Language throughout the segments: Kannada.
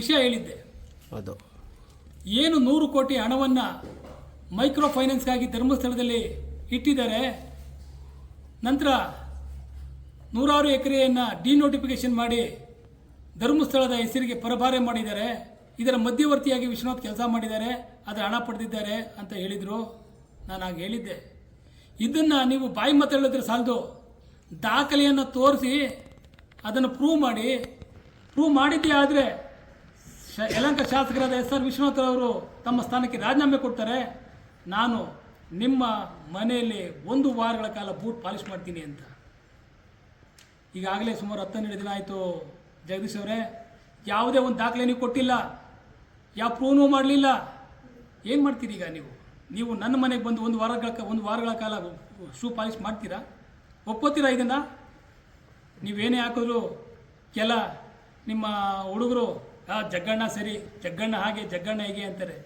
ವಿಷಯ ಹೇಳಿದ್ದೆ. ಅದು. ಏನು ನೂರು ಕೋಟಿ ಹಣವನ್ನು ಮೈಕ್ರೋ ಫೈನಾನ್ಸ್ಗಾಗಿ ಧರ್ಮಸ್ಥಳದಲ್ಲಿ ಇಟ್ಟಿದ್ದಾರೆ. ನಂತರ ನೂರಾರು ಎಕರೆಯನ್ನು ಡಿನೋಟಿಫಿಕೇಶನ್ ಮಾಡಿ ಧರ್ಮಸ್ಥಳದ ಹೆಸರಿಗೆ ಪರಭಾರೆ ಮಾಡಿದ್ದಾರೆ. ಇದರ ಮಧ್ಯವರ್ತಿಯಾಗಿ ವಿಶ್ವನಾಥ್ ಕೆಲಸ ಮಾಡಿದ್ದಾರೆ. ಅದರ ಹಣ ಪಡೆದಿದ್ದಾರೆ ಅಂತ ಹೇಳಿದರು. ನಾನು ಆಗ ಹೇಳಿದ್ದೆ. ಇದನ್ನು ನೀವು ಬಾಯಿ ಮಾತು ಹೇಳಿದ್ರೆ ಸಾಲದು ದಾಖಲೆಯನ್ನು ತೋರಿಸಿ ಅದನ್ನು ಪ್ರೂವ್ ಮಾಡಿ. ಪ್ರೂವ್ ಮಾಡಿದ್ದೇ ಆದರೆ ಯಲಂಕ ಶಾಸಕರಾದ ಎಸ್ ಆರ್ ವಿಶ್ವನಾಥ್ ಅವರು ತಮ್ಮ ಸ್ಥಾನಕ್ಕೆ ರಾಜೀನಾಮೆ ಕೊಡ್ತಾರೆ. ನಾನು ನಿಮ್ಮ ಮನೆಯಲ್ಲಿ ಒಂದು ವಾರಗಳ ಕಾಲ ಬೂಟ್ ಪಾಲಿಷ್ ಮಾಡ್ತೀನಿ ಅಂತ. ಈಗಾಗಲೇ ಸುಮಾರು ಹತ್ತನ್ನೆರಡು ದಿನ ಆಯಿತು ಜಗದೀಶ್ ಅವರೇ, ಯಾವುದೇ ಒಂದು ದಾಖಲೆ ನೀವು ಕೊಟ್ಟಿಲ್ಲ ಯಾವ ಪ್ರೂವ್ನೂ ಮಾಡಲಿಲ್ಲ, ಏನು ಮಾಡ್ತೀರಿ ಈಗ ನೀವು? ನೀವು ನನ್ನ ಮನೆಗೆ ಬಂದು ಒಂದು ವಾರಗಳ ಒಂದು ವಾರಗಳ ಕಾಲ ಶೂ ಪಾಲಿಷ್ ಮಾಡ್ತೀರಾ? ಒಪ್ಕೋತೀರಾ ಇದನ್ನು? ನೀವೇನೇ ಹಾಕಿದ್ರು ಕೆಲ ನಿಮ್ಮ ಹುಡುಗರು ಆ ಜಗ್ಗಣ್ಣ ಸರಿ ಜಗ್ಗಣ್ಣ ಹಾಗೆ ಜಗ್ಗಣ್ಣ ಹೇಗೆ ಅಂತಾರೆ.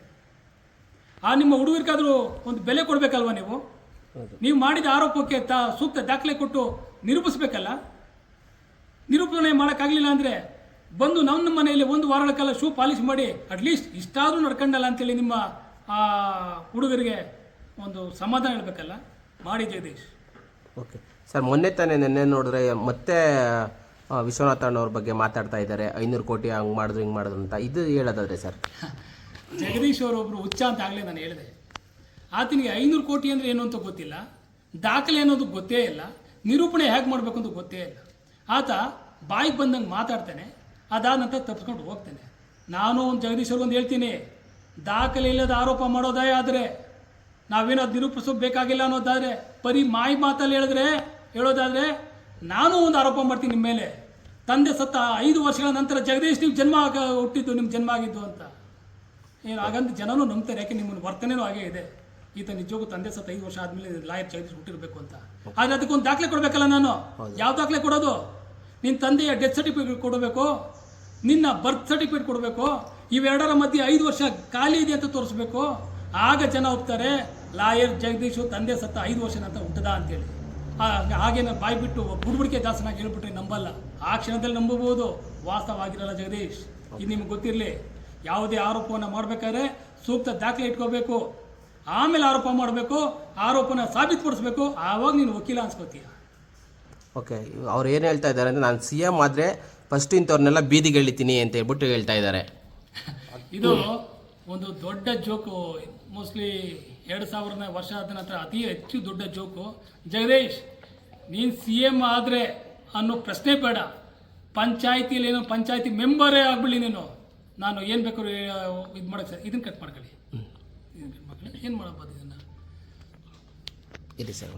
ಆ ನಿಮ್ಮ ಹುಡುಗರಿಗಾದರೂ ಒಂದು ಬೆಲೆ ಕೊಡಬೇಕಲ್ವ ನೀವು? ನೀವು ಮಾಡಿದ ಆರೋಪಕ್ಕೆ ತಾ ಸೂಕ್ತ ದಾಖಲೆ ಕೊಟ್ಟು ನಿರೂಪಿಸ್ಬೇಕಲ್ಲ? ನಿರೂಪಣೆ ಮಾಡೋಕ್ಕಾಗಲಿಲ್ಲ ಅಂದರೆ ಬಂದು ನಮ್ಮ ಮನೆಯಲ್ಲಿ ಒಂದು ವಾರಗಳ ಕಾಲ ಶೂ ಪಾಲಿಶ್ ಮಾಡಿ ಅಟ್ಲೀಸ್ಟ್ ಇಷ್ಟಾದರೂ ನಡ್ಕೊಂಡಲ್ಲ ಅಂತೇಳಿ ನಿಮ್ಮ ಆ ಹುಡುಗರಿಗೆ ಒಂದು ಸಮಾಧಾನ ಹೇಳಬೇಕಲ್ಲ? ಮಾಡಿ ಜಗದೀಶ್. ಓಕೆ. ಸರ್ ಮೊನ್ನೆ ತಾನೇ ನಿನ್ನೆ ನೋಡಿದ್ರೆ ಮತ್ತೆ ವಿಶ್ವನಾಥ್ ಅಣ್ಣವ್ರ ಬಗ್ಗೆ ಮಾತಾಡ್ತಾ ಇದ್ದಾರೆ. ಐನೂರು ಕೋಟಿ ಹಂಗ್ ಮಾಡಿದ್ರು, ಹಿಂಗೆ ಮಾಡಿದ್ರು ಅಂತ. ಇದು ಹೇಳೋದಾದ್ರೆ ಸರ್. ಜಗದೀಶ್ ಒಬ್ರು ಹುಚ್ಚ ಅಂತ ಆಗಲೇ ನಾನು ಹೇಳಿದೆ. ಆತನಿಗೆ ಐನೂರು ಕೋಟಿ ಅಂದರೆ ಏನು ಅಂತ ಗೊತ್ತಿಲ್ಲ. ದಾಖಲೆ ಅನ್ನೋದು ಗೊತ್ತೇ ಇಲ್ಲ. ನಿರೂಪಣೆ ಹೇಗೆ ಮಾಡಬೇಕು ಅಂತ ಗೊತ್ತೇ ಇಲ್ಲ. ಆತ ಬಾಯಿಗೆ ಬಂದಂಗೆ ಮಾತಾಡ್ತಾನೆ. ಅದಾದ ನಂತರ ತಪ್ಪಿಸ್ಕೊಂಡು ಹೋಗ್ತಾನೆ. ನಾನು ಒಂದು ಜಗದೀಶ್ ಅವ್ರಿಗೊಂದು ಹೇಳ್ತೀನಿ. ದಾಖಲೆ ಇಲ್ಲದ ಆರೋಪ ಮಾಡೋದೇ ಆದರೆ ನಾವೇನೋ ನಿರೂಪಿಸೋದು ಬೇಕಾಗಿಲ್ಲ ಅನ್ನೋದಾದರೆ, ಬರೀ ಮಾಯಿ ಮಾತಲ್ಲಿ ಹೇಳಿದ್ರೆ, ಹೇಳೋದಾದರೆ, ನಾನು ಒಂದು ಆರೋಪ ಮಾಡ್ತೀನಿ ನಿಮ್ಮ ಮೇಲೆ. ತಂದೆ ಸತ್ತ ಐದು ವರ್ಷಗಳ ನಂತರ ಜಗದೀಶ್ ನೀವು ಜನ್ಮ ಆಗ- ಹುಟ್ಟಿದ್ದು ನಿಮ್ಮ ಜನ್ಮ ಆಗಿದ್ದು ಅಂತ. ಏನು ಹಾಗಂತ ಜನನೂ ನಂಬ್ತಾರೆ ಯಾಕೆ ನಿಮ್ಮನ್ನು ವರ್ತನೆನೂ ಹಾಗೆ ಇದೆ. ಈತ ನಿಜವಾಗೂ ತಂದೆ ಸತ್ತ ಐದು ವರ್ಷ ಆದಮೇಲೆ ಲಾಯರ್ ಜಗದೀಶ್ ಹುಟ್ಟಿರಬೇಕು ಅಂತ. ಆದರೆ ಅದಕ್ಕೊಂದು ದಾಖಲೆ ಕೊಡಬೇಕಲ್ಲ ನಾನು? ಯಾವ ದಾಖಲೆ ಕೊಡೋದು? ನಿನ್ನ ತಂದೆಯ ಡೆತ್ ಸರ್ಟಿಫಿಕೇಟ್ ಕೊಡಬೇಕು ನಿನ್ನ ಬರ್ತ್ ಸರ್ಟಿಫಿಕೇಟ್ ಕೊಡಬೇಕು ಇವೆರಡರ ಮಧ್ಯೆ ಐದು ವರ್ಷ ಖಾಲಿ ಇದೆ ಅಂತ ತೋರಿಸ್ಬೇಕು. ಆಗ ಜನ ಒಪ್ತಾರೆ ಲಾಯರ್ ಜಗದೀಶು ತಂದೆ ಸತ್ತ ಐದು ವರ್ಷ ನಂತರ ಹುಟ್ಟದ ಅಂತೇಳಿ. ಹಾಗೇನ ಬಾಯಿ ಬಿಟ್ಟು ಬುಡ್ಬುಡಿಕೆ ದಾಸನಾಗಿ ಹೇಳ್ಬಿಟ್ರೆ ನಂಬಲ್ಲ. ಆ ಕ್ಷಣದಲ್ಲಿ ನಂಬಬಹುದು. ವಾಸ್ತವ ಆಗಿರಲ್ಲ ಜಗದೀಶ್. ಇದು ನಿಮ್ಗೆ ಗೊತ್ತಿರಲಿ. ಯಾವುದೇ ಆರೋಪವನ್ನು ಮಾಡಬೇಕಾದ್ರೆ ಸೂಕ್ತ ದಾಖಲೆ ಇಟ್ಕೋಬೇಕು. ಆಮೇಲೆ ಆರೋಪ ಮಾಡಬೇಕು. ಆರೋಪನ ಸಾಬೀತುಪಡಿಸ್ಬೇಕು. ಆವಾಗ ನೀನು ವಕೀಲ ಅನ್ಸ್ಕೋತೀಯ. ಓಕೆ ಅವ್ರು ಏನು ಹೇಳ್ತಾ ಇದ್ದಾರೆ ಅಂದರೆ ನಾನು ಸಿ ಎಂ ಆದರೆ ಫಸ್ಟ್ ಇಂಥವ್ರನ್ನೆಲ್ಲ ಬೀದಿಗೆ ಎಳಿತೀನಿ ಅಂತ ಹೇಳ್ಬಿಟ್ಟು ಹೇಳ್ತಾ ಇದ್ದಾರೆ. ಇದು ಒಂದು ದೊಡ್ಡ ಜೋಕು ಮೋಸ್ಟ್ಲಿ ಎರಡು ಸಾವಿರನೇ ವರ್ಷ ಆದ ನಂತರ ಅತಿ ಹೆಚ್ಚು ದೊಡ್ಡ ಜೋಕು ಜಗದೀಶ್ ನೀನು ಸಿ ಎಂ ಆದರೆ ಅನ್ನೋ ಪ್ರಶ್ನೆ ಬೇಡ. ಪಂಚಾಯತಿಲಿ ಏನೋ ಪಂಚಾಯತಿ ಮೆಂಬರೇ ಆಗ್ಬಿಡಿ ನೀನು. ನಾನು ಏನು ಬೇಕಾದ್ರು ಇದು ಮಾಡೋಕ್ಕೆ ಸರ್ ಇದನ್ನು ಕಟ್ ಮಾಡ್ಕೊಳ್ಳಿ. ಏನು ಮಾಡಬಹುದು ಇದನ್ನು ಇರಿ ಸರ್